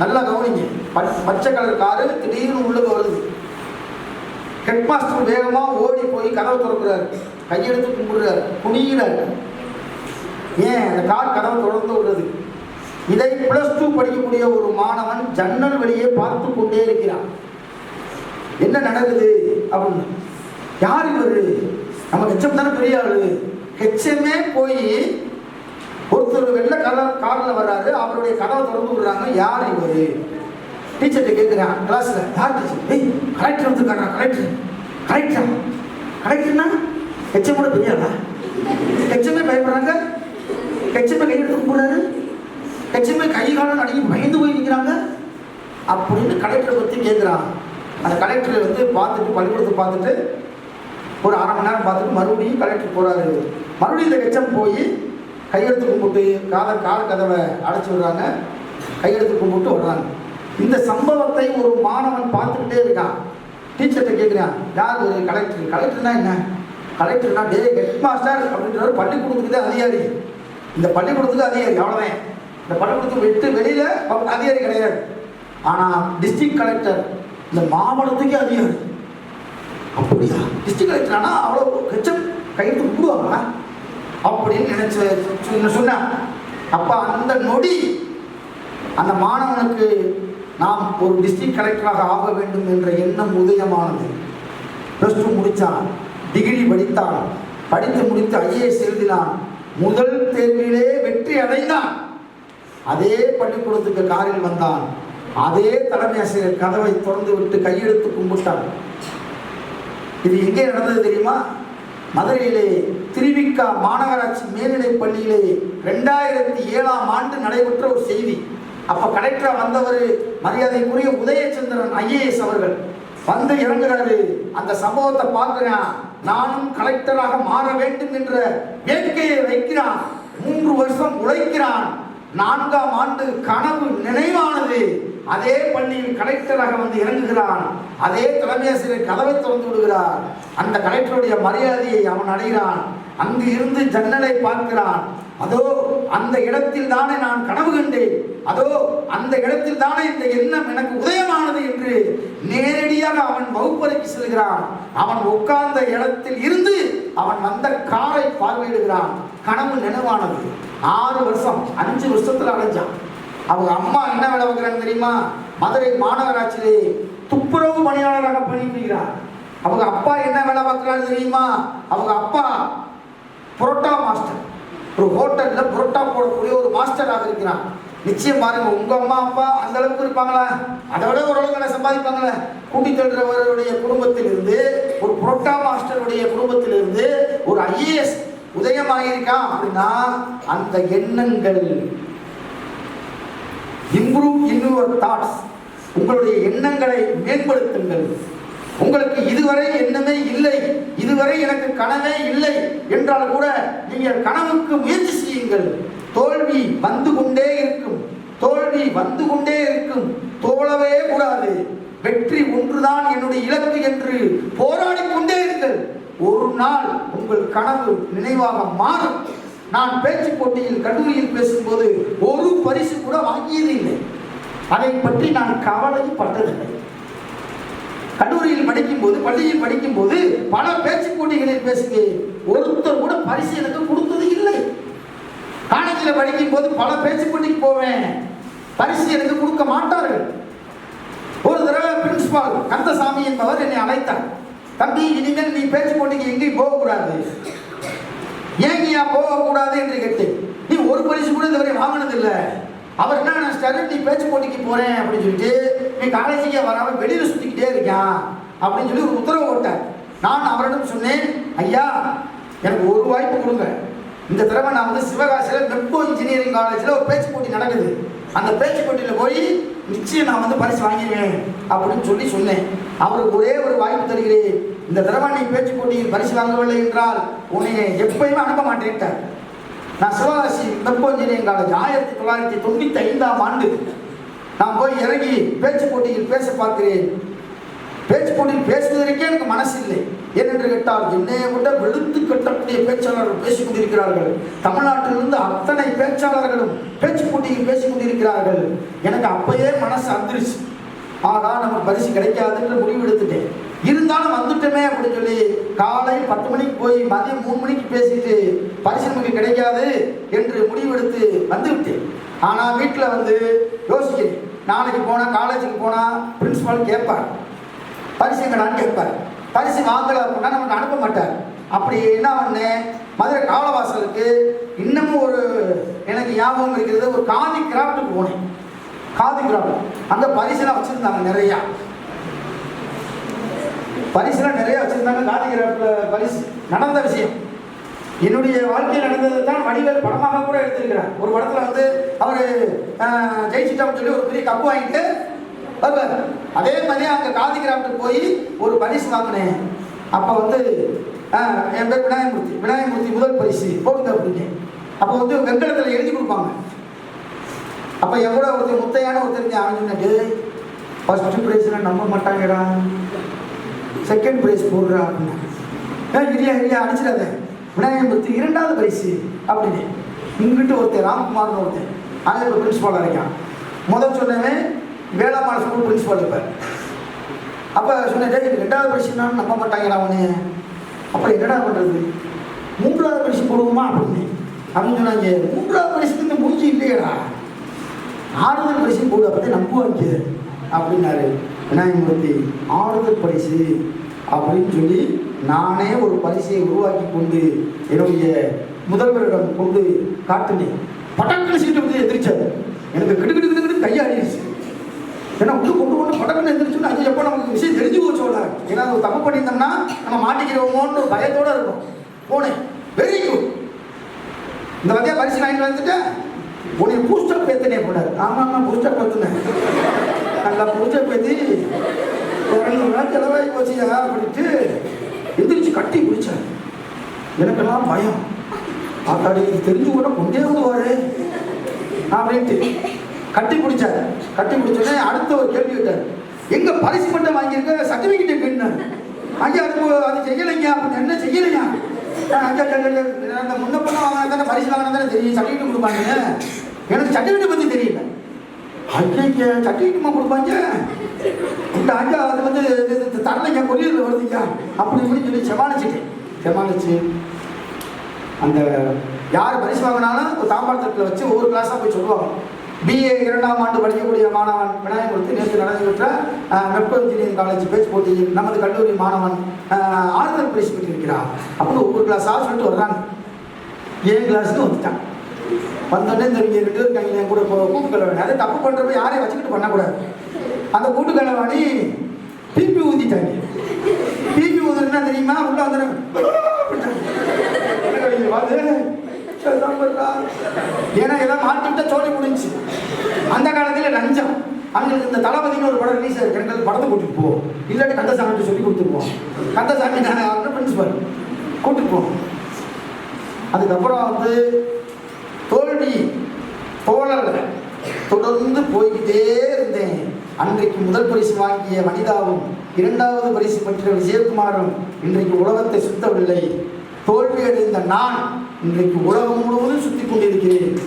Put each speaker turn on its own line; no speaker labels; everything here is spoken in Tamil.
நல்லா கவனிங்க. பச்சை கலர் காரு திடீர்னு உள்ளுக்கு வருது. ஹெட் மாஸ்டர் வேகமா ஓடி போய் கதவை திறக்கிறாரு. கையெடுத்து கும்பிடுறாரு. குனிகிறாரு ஏன்? அந்த கார் கதவை தொடர்ந்து விடுறது இதை பிளஸ் டூ படிக்கக்கூடிய ஒரு மாணவன் ஜன்னல் வழியே பார்த்து கொண்டே இருக்கிறான். என்ன நடக்குது? அப்படின்னு. யார் இவர்? நம்ம ஹெச்எம் தானே பெரிய ஆளு. HM ஹெச்எம்ஏ போய் ஒருத்தர் வெள்ள கலர் காரில் வர்றாரு அவருடைய கதவை திறந்து விடுறாங்க. யார் இவர்? டீச்சர்கிட்ட கேட்குறான் கிளாஸில் யார் டீச்சர் டேய் கலெக்டர் வந்துருக்காரா கலெக்டர் கலெக்டரா கலெக்டர்னா ஹெச்எம்மோட பெரிய ஆளா ஹெச்எம்ஏ பயப்படுறாங்க? ஹெச்எம்ஏ கையெடுத்து கும்பிடுறாரு ஹெச்எம்ஏ கை காலம் அடங்கி பயந்து போய் நிற்கிறாங்க அப்படின்னு கலெக்டரை பற்றி கேட்குறான் அந்த கலெக்டர் வந்து பார்த்துட்டு பள்ளிக்கூடத்தை பார்த்துட்டு ஒரு அரை மணி நேரம் பார்த்துட்டு மறுபடியும் கலெக்டர் போகிறாரு மறுபடியும் இந்த HM ஹெச்எம் போய் கையெழுத்து கும்பிட்டு காத கார் கதவை அடைச்சி விடுறாங்க. கையெழுத்து கும்பிட்டு வர்றாங்க. இந்த சம்பவத்தை ஒரு மாணவன் பார்த்துக்கிட்டே இருக்கான். டீச்சர்கிட்ட கேட்குறான் யார் ஒரு கலெக்டர் கலெக்டர்னா என்ன? கலெக்டர்னா டே ஹெட் மாஸ்டர் அப்படின்றவர் பள்ளிக்கூடத்துக்கு தான் அதிகாரி. இந்த பள்ளிக்கூடத்துக்கு அதிகாரி அவ்வளோதான் இந்த பள்ளிக்கூடத்துக்கு விட்டு வெளியில் அதிகாரி கிடையாது. ஆனால் டிஸ்ட்ரிக்ட் கலெக்டர் இந்த மாவட்டத்துக்கே அதிகாரி. அப்படியா? டிஸ்ட்ரிக்ட் ஆனால் அவ்வளோ ஹெச்எம் கையெழுத்து கும்பிடுவாங்களா? அப்படின்னு நினைச்சு சொன்னார். சொன்னான் அப்போ அந்த நொடி அந்த மாணவனுக்கு நாம் ஒரு டிஸ்ட்ரிக்ட் கலெக்டராக ஆக வேண்டும் என்ற எண்ணம் உதயமானது. ப்ளஸ் டூ முடித்தான் டிகிரி படித்தான். படித்து முடித்து ஐஏஎஸ் எழுதினான். முதல் தேர்விலே வெற்றி அடைந்தான். அதே பள்ளிக்கூடத்துக்கு காரில் வந்தான். அதே தலைமை ஆசிரியர் கதவை திறந்து விட்டு கையெழுத்து கும்பிட்டான். இது எங்கே நடந்தது தெரியுமா? மதுரையிலே திருவிக்கா மாநகராட்சி மேல்நிலைப் பள்ளியிலே ரெண்டாயிரத்தி ஏழாம் ஆண்டு நடைபெற்ற ஒரு செய்தி. அப்ப கலெக்டராக வந்தவர் மரியாதைக்குரிய உதயச்சந்திரன் ஐஏஎஸ் அவர்கள். வந்து இறங்குறாரு. அந்த சம்பவத்தை பார்க்கிறான் நானும் கலெக்டராக மாற வேண்டும் என்ற வேட்கையை வைக்கிறான். மூன்று வருஷம் உழைக்கிறான். நான்காம் ஆண்டு கனவு நினைவானது. அதே பள்ளியில் கலெக்டராக வந்து இறங்குகிறான். அதே தலைமையாசிரியர் கதவை திறந்து விடுகிறார். அந்த கலெக்டருடைய மரியாதையை அவன் அடைகிறான். அங்கு இருந்து ஜன்னலை பார்க்கிறான். அதோ அந்த இடத்தில் தானே நான் கனவு கண்டேன். அதோ அந்த இடத்தில் தானே இந்த எண்ணம் எனக்கு உதயமானது என்று நேரடியாக அவன் வகுப்பறைக்கு செல்கிறான். அவன் உட்கார்ந்த இடத்தில் இருந்து அவன் வந்த காரை பார்வையிடுகிறான். கனவு நினைவானது. ஆறு வருஷம் அஞ்சு வருஷத்துல அடைஞ்சான். அவங்க அம்மா என்ன வேலை பார்க்குறாங்க தெரியுமா? மதுரை மாநகராட்சியிலே துப்புரவு பணியாளராக பணிபுரிகிறார். அவங்க அப்பா என்ன வேலை பார்க்குறாரு தெரியுமா? அவங்க அப்பா புரோட்டா மாஸ்டர். ஒரு ஹோட்டலில் புரோட்டா போடக்கூடிய ஒரு மாஸ்டராக இருக்கிறான். நிச்சயம் பாருங்க உங்க அம்மா அப்பா அந்த அளவுக்கு இருப்பாங்களா? அதை விட ஓரளவுக்கு என்ன சம்பாதிப்பாங்களே? கூட்டி தள்ளுறவருடைய குடும்பத்திலிருந்து ஒரு புரோட்டா மாஸ்டருடைய குடும்பத்திலிருந்து ஒரு ஐஏஎஸ் உதயமாகியிருக்கான் அப்படின்னா அந்த எண்ணங்கள் இம்ப்ரூவ் இன் யுவர் தாட்ஸ் உங்களுடைய எண்ணங்களை மேம்படுத்துங்கள். உங்களுக்கு இதுவரை எண்ணமே இல்லை இதுவரை எனக்கு கனவே இல்லை என்றால் கூட நீங்கள் கனவுக்கு முயற்சி செய்யுங்கள். தோல்வி வந்து கொண்டே இருக்கும் தோல்வி வந்து கொண்டே இருக்கும் தோழவே கூடாது. வெற்றி ஒன்றுதான் என்னுடைய இலக்கு என்று போராடி கொண்டே இருங்கள். ஒரு நாள் உங்கள் கனவு நினைவாக மாறும். நான் பேச்சு போட்டியில் கல்லூரியில் பேசும்போது ஒரு பரிசு கூட வாங்கியது இல்லை அதை பற்றி நான் கவலைப்பட்டதில்லை. கல்லூரியில் படிக்கும்போது பள்ளியில் படிக்கும்போது பல பேச்சு போட்டிகளில் பேசுகிறேன் ஒருத்தர் கூட பரிசு எனக்கு கொடுத்தது இல்லை. காலேஜில் படிக்கும்போது பல பேச்சு போட்டிக்கு போவேன். பரிசு எனக்கு கொடுக்க மாட்டார்கள். ஒரு தடவை பிரின்சிபால் கந்தசாமி என்பவர் என்னை அழைத்தார். தம்பி இனிமேல் நீ பேச்சு போட்டிக்கு எங்கேயும் போகக்கூடாது. ஏன் நீ போகக்கூடாது என்று கேட்டேன். நீ ஒரு பரிசு கூட இதுவரை வாங்கினதில்லை. அவர் என்ன நினைச்சிட்டாரு? நீ பேச்சு போட்டிக்கு போறேன் அப்படின்னு சொல்லிட்டு நீ காலேஜுக்கே வராமல் வெளியில் சுற்றிக்கிட்டே இருக்கான் அப்படின்னு சொல்லி ஒரு உத்தரவு போட்டார். நான் அவரிடம் சொன்னேன் ஐயா எனக்கு ஒரு வாய்ப்பு கொடுங்க. இந்த தடவை நான் வந்து சிவகாசியில் மெட்ரோ இன்ஜினியரிங் காலேஜில் ஒரு பேச்சு போட்டி நடக்குது. அந்த பேச்சு போட்டியில் போய் நிச்சயம் நான் வந்து பரிசு வாங்கிடுவேன் அப்படின்னு சொல்லி சொன்னேன். அவருக்கு ஒரே ஒரு வாய்ப்பு தருகிறேன். இந்த தடவை நீ பேச்சு போட்டியில் பரிசு வாங்கவில்லை என்றால் உன்னை எப்பயுமே அனுப்ப மாட்டேன்ட்டார் நான் சிவகாசி மெட்ரோ இன்ஜினியரிங் காலேஜ் ஆயிரத்தி தொள்ளாயிரத்தி தொண்ணூற்றி ஐந்தாம் ஆண்டு நான் போய் இறங்கி பேச்சு போட்டியில் பேச பார்க்கிறேன். பேச்சு போட்டியில் பேசுவதற்கே எனக்கு மனசு இல்லை ஏனென்று கேட்டால் என்னையை விட வெளுத்து கட்டக்கூடிய பேச்சாளர்கள் பேசிக் கொண்டிருக்கிறார்கள் தமிழ்நாட்டிலிருந்து அத்தனை பேச்சாளர்களும் பேச்சு போட்டியில் பேசிக் கொண்டிருக்கிறார்கள் எனக்கு அப்பயே மனசு அந்திருச்சு. ஆகா நமக்கு பரிசு கிடைக்காதுன்ற முடிவு எடுத்துட்டேன். இருந்தாலும் வந்துட்டோமே அப்படின்னு சொல்லி காலை பத்து மணிக்கு போய் மதியம் மூணு மணிக்கு பேசிட்டு பரிசு நமக்கு கிடைக்காது என்று முடிவெடுத்து வந்துவிட்டேன். ஆனால் வீட்டில் வந்து யோசிக்கிறேன் நாளைக்கு போனால் காலேஜுக்கு போனால் பிரின்சிபால் கேட்பார். பரிசு எங்கடான்னு கேட்பார். பரிசு வாங்கலை அப்படின்னா நமக்கு அனுப்ப மாட்டார். அப்படி என்ன ஒன்று மதுரை காவலவாசலுக்கு இன்னமும் ஒரு எனக்கு ஞாபகம் இருக்கிறது ஒரு காதி கிராஃப்ட்டுக்கு போனேன். காதி கிராஃப்ட். அந்த பரிசுலாம் வச்சுருந்தாங்க நிறையா. பரிசுலாம் நிறையா வச்சுருந்தாங்க. காதி கிராஃப்டில் பரிசு. நடந்த விஷயம். என்னுடைய வாழ்க்கையில் நடந்தது தான் வடிவேல் படமாக கூட எடுத்திருக்கிறார். ஒரு படத்தில் வந்து அவர் ஜெயிச்சிட்டோம்னு சொல்லி ஒரு பெரிய கப்பு வாங்கிட்டு வருவார் அதே மாதிரி அங்கே காதி கிராமத்துக்கு போய் ஒரு பரிசு வாங்கினேன். அப்போ வந்து என் பேர் விநாயகமூர்த்தி. விநாயகமூர்த்தி முதல் பரிசு. போடுங்க அப்படின்னு அப்போ வந்து வெங்கடத்தில் எழுதி கொடுப்பாங்க. அப்போ என் கூட ஒருத்தர் முத்தையான ஒருத்தர் அவன் சொன்னாட்டு ஃபர்ஸ்ட் ப்ரைஸில் நம்ப மாட்டாங்கடா. செகண்ட் ப்ரைஸ் போடுறா அப்படின்னா ஏன் இல்லையா இல்லையா அடிச்சிடாத. விநாயகமூர்த்தி இரண்டாவது பரிசு அப்படின்னு இங்கிட்ட ஒருத்தர் ராம்குமார்னு ஒருத்தர் அங்கே ஒரு பிரின்ஸ்பாலாக இருக்கான். முதல் சொன்னவன் வேளாண்மை ஸ்கூல் பிரின்ஸ்பால் இப்போ அப்போ சொன்னேன் டேய் இது ரெண்டாவது பரிசுனா நம்ப மாட்டாங்கடா அவனு அப்புறம் என்னடா பண்ணுறது மூன்றாவது பரிசு போடுவோமா அப்படின்னு அப்படின்னு சொன்னாங்க. மூன்றாவது பரிசுக்கு இந்த மூஞ்சி இல்லையடா. ஆறுதல் பரிசு போடு அப்படி நம்புவாங்க. அப்படின்னாரு. விநாயகமூர்த்தி ஆறுதல் பரிசு. அப்படின்னு சொல்லி நானே ஒரு பரிசையை உருவாக்கி கொண்டு என்னுடைய முதல்வரிடம் கொண்டு காட்டினேன். பட்டக்கில் சீட்டு வந்து எந்திரிச்சாரு. எனக்கு கிடுக்கிடு கிடுக்கிடு கையாடிடுச்சு ஏன்னா உள்ள கொண்டு கொண்டு படக்குன்னு எந்திரிச்சுன்னா அது எப்போ நமக்கு விஷயம் தெரிஞ்சு போச்சு சொல்ல ஏன்னா ஒரு தப்பு பண்ணியிருந்தோம்னா நம்ம மாட்டிக்கிறோமோன்னு ஒரு பயத்தோடு இருக்கும் போனேன். வெரி குட் இந்த வகையாக பரிசு வாங்கிட்டு வந்துட்டேன் உனக்கு பூஸ்டப் ஏற்றினே போனார் ஆமாம் ஆமாம் பூஸ்டப் ஏற்றினேன் நல்லா பூஸ்டப் ஏத்தி இரநூறுவா செலவாகி போச்சியா அப்படின்ட்டு எந்திரிச்சு கட்டி பிடிச்சார் எனக்கெல்லாம் பயம். ஆத்தாடி இது தெரிஞ்சு கூட கொண்டே விடுவாரு அப்படின்ட்டு கட்டி பிடிச்சார் கட்டி பிடிச்சோடனே அடுத்த ஒரு கேள்வி கேட்டார். எங்க பரிசு மட்டும் வாங்கியிருக்க? சர்டிஃபிகேட் வேணும் ஐயா அது அது செய்யலைங்க. அப்படின்னு என்ன செய்யலைங்க அந்த முன்ன பண்ண வாங்கினா தானே பரிசு வாங்கினா தானே தெரியும். சர்டிஃபிகேட் கொடுப்பாங்க எனக்கு சர்டிஃபிகேட் பற்றி தெரியல. ஐயா சர்டிஃபிகேட்டுமா கொடுப்பாங்க. இந்த அங்கே அது வந்து இது- தரலைங்க கொரியரில் வருதுங்க அப்படி இப்படின்னு சொல்லி சமாளிச்சுட்டேன் சமாளிச்சு அந்த யார் பரிசு வாங்கினாலும் ஒரு தாம்பாளத்தில் வச்சு ஒவ்வொரு கிளாஸாக போய் சொல்லுவாங்க. பிஏ இரண்டாம் ஆண்டு படிக்கக்கூடிய மாணவன் விநாயகமூர்த்தி நேற்று நடைபெற்ற மெட்ரோ இன்ஜினியரிங் காலேஜ் பேச்சு போட்டியில் நமது கல்லூரி மாணவன் ஆறுதல் பரிசு பெற்றிருக்கிறார். அப்படின்னு ஒவ்வொரு கிளாஸாக சொல்லிட்டு வர்றாங்க. ஏன் கிளாஸ்க்கு வந்துட்டான். வந்தோடனே இந்த இங்கே ரெண்டு பேரும் என் கூட இப்போ கூட்டு அதே அதை தப்பு பண்ணுறப்ப யாரையும் வச்சுக்கிட்டு பண்ணக்கூடாது. அந்த கூட்டு கலவாணி பிபி ஊதிட்டாங்க பிபி ஊதுனா தெரியுமா? உள்ள வந்துடும் ஏன்னா எல்லாம் மாட்டிட்டா சோழி முடிஞ்சு அந்த காலத்தில் லஞ்சம். அவங்களுக்கு இந்த தளபதினு ஒரு படம் ரிலீஸ் ஆகிருக்கு எங்களுக்கு படத்தை கூட்டிட்டு போ. இல்லாட்டி கந்தசாமி சொல்லி கொடுத்துருப்போம் கந்தசாமி நான் அவர்கிட்ட பிரின்சிபல் கூட்டிட்டு போவோம் அதுக்கப்புறம் வந்து தோல்வி. தோழலை தொடர்ந்து போய்கிட்டே இருந்தேன். அன்றைக்கு முதல் பரிசு வாங்கிய வனிதாவும் இரண்டாவது பரிசு பெற்ற விஜயகுமாரும் இன்றைக்கு உலகத்தை சுத்தவில்லை. தோல்வி அடைந்த நான் இன்றைக்கு உலகம் முழுவதும் சுத்தி கொண்டிருக்கிறேன்.